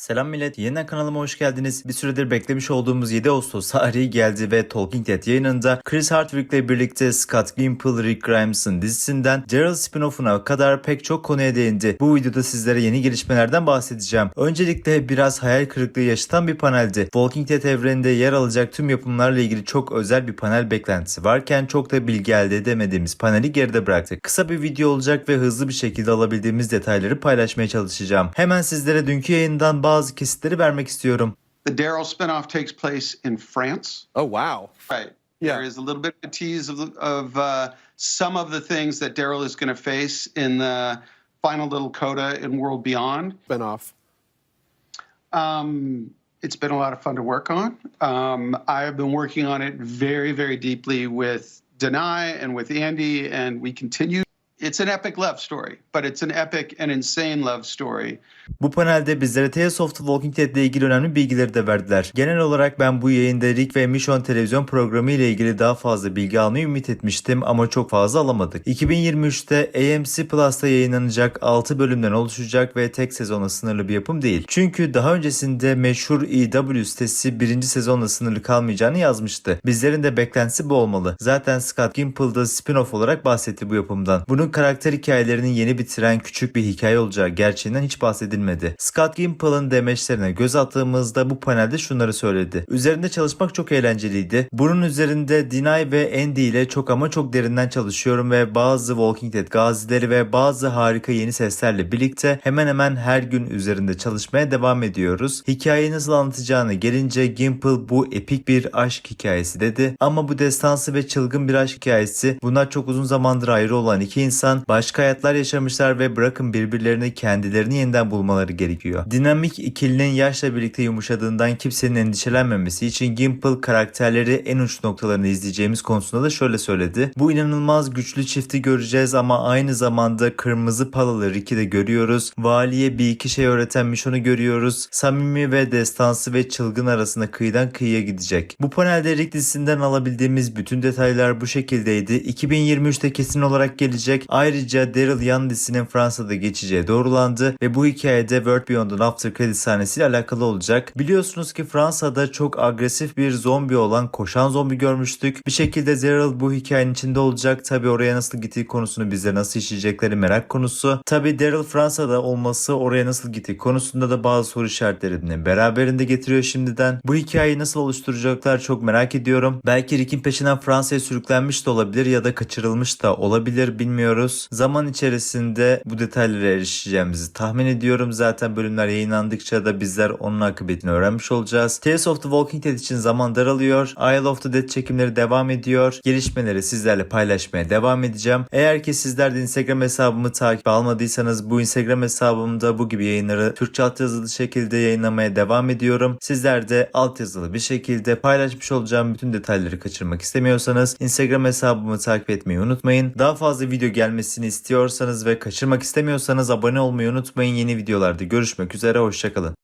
Selam millet, yeniden kanalıma hoş geldiniz. Bir süredir beklemiş olduğumuz 7 Ağustos tarihi geldi ve Talking Dead yayınında Chris Hardwick ile birlikte Scott Gimple, Rick Grimes'ın dizisinden Daryl spin-off'una kadar pek çok konuya değindi. Bu videoda sizlere yeni gelişmelerden bahsedeceğim. Öncelikle biraz hayal kırıklığı yaşatan bir paneldi. Walking Dead evreninde yer alacak tüm yapımlarla ilgili çok özel bir panel beklentisi varken çok da bilgi elde edemediğimiz paneli geride bıraktık. Kısa bir video olacak ve hızlı bir şekilde alabildiğimiz detayları paylaşmaya çalışacağım. Hemen sizlere dünkü yayından bazı kesitleri vermek istiyorum. The Daryl spinoff takes place in France. Oh wow! Right. Yeah. There is a little bit of a tease of, of uh, some of the things that Daryl is going to face in the final little coda in World Beyond. Spin off. Um, it's been a lot of fun to work on. Um, I have been working on it very, very deeply with Denai and with Andy, and we continue. It's an epic love story, but it's an epic and insane love story. Bu panelde bizlere Tales of the Walking Dead ile ilgili önemli bilgileri de verdiler. Genel olarak ben bu yayında Rick ve Michonne televizyon programı ile ilgili daha fazla bilgi almayı ümit etmiştim ama çok fazla alamadık. 2023'te AMC Plus'ta yayınlanacak 6 bölümden oluşacak ve tek sezonla sınırlı bir yapım değil. Çünkü daha öncesinde meşhur EW sitesi birinci sezonla sınırlı kalmayacağını yazmıştı. Bizlerin de beklentisi bu olmalı. Zaten Scott Gimple da spin-off olarak bahsetti bu yapımdan. Bunun karakter hikayelerinin yeni bitiren küçük bir hikaye olacağı gerçeğinden hiç bahsedilmedi. Scott Gimple'ın demeçlerine göz attığımızda bu panelde şunları söyledi. Üzerinde çalışmak çok eğlenceliydi. Bunun üzerinde Dinay ve Andy ile çok ama çok derinden çalışıyorum ve bazı Walking Dead gazileri ve bazı harika yeni seslerle birlikte hemen hemen her gün üzerinde çalışmaya devam ediyoruz. Hikayeyi nasıl anlatacağını gelince Gimple bu epik bir aşk hikayesi dedi. Ama bu destansı ve çılgın bir aşk hikayesi. Bunlar çok uzun zamandır ayrı olan iki insan başka hayatlar yaşamışlar ve bırakın birbirlerini kendilerini yeniden bulmaları gerekiyor. Dinamik ikilinin yaşla birlikte yumuşadığından kimsenin endişelenmemesi için Gimple karakterleri en uç noktalarını izleyeceğimiz konusunda da şöyle söyledi. Bu inanılmaz güçlü çifti göreceğiz ama aynı zamanda kırmızı palalı Rick'i de görüyoruz. Valiye bir iki şey öğreten Michonne'u görüyoruz. Samimi ve destansı ve çılgın arasında kıyıdan kıyıya gidecek. Bu panelde Rick dizisinden alabildiğimiz bütün detaylar bu şekildeydi. 2023'te kesin olarak gelecek. Ayrıca Daryl yan dizisinin Fransa'da geçeceği doğrulandı ve bu hikayede World Beyond'un after credit sahnesiyle alakalı olacak. Biliyorsunuz ki Fransa'da çok agresif bir zombi olan koşan zombi görmüştük. Bir şekilde Daryl bu hikayenin içinde olacak. Tabi oraya nasıl gittiği konusunu bize nasıl işleyecekleri merak konusu. Tabi Daryl Fransa'da olması oraya nasıl gittiği konusunda da bazı soru işaretlerini beraberinde getiriyor şimdiden. Bu hikayeyi nasıl oluşturacaklar çok merak ediyorum. Belki Rick'in peşinden Fransa'ya sürüklenmiş de olabilir ya da kaçırılmış da olabilir bilmiyoruz. Zaman içerisinde bu detaylara erişeceğimizi tahmin ediyorum. Zaten bölümler yayınlandıkça da bizler onun akıbetini öğrenmiş olacağız. Tales of the Walking Dead için zaman daralıyor. Isle of the Dead çekimleri devam ediyor. Gelişmeleri sizlerle paylaşmaya devam edeceğim. Eğer ki sizler de Instagram hesabımı takip almadıysanız bu Instagram hesabımda bu gibi yayınları Türkçe altyazılı şekilde yayınlamaya devam ediyorum. Sizler de altyazılı bir şekilde paylaşmış olacağım bütün detayları kaçırmak istemiyorsanız Instagram hesabımı takip etmeyi unutmayın. Daha fazla video gelmesini istiyorsanız ve kaçırmak istemiyorsanız abone olmayı unutmayın. Yeni videolarda görüşmek üzere hoşçakalın.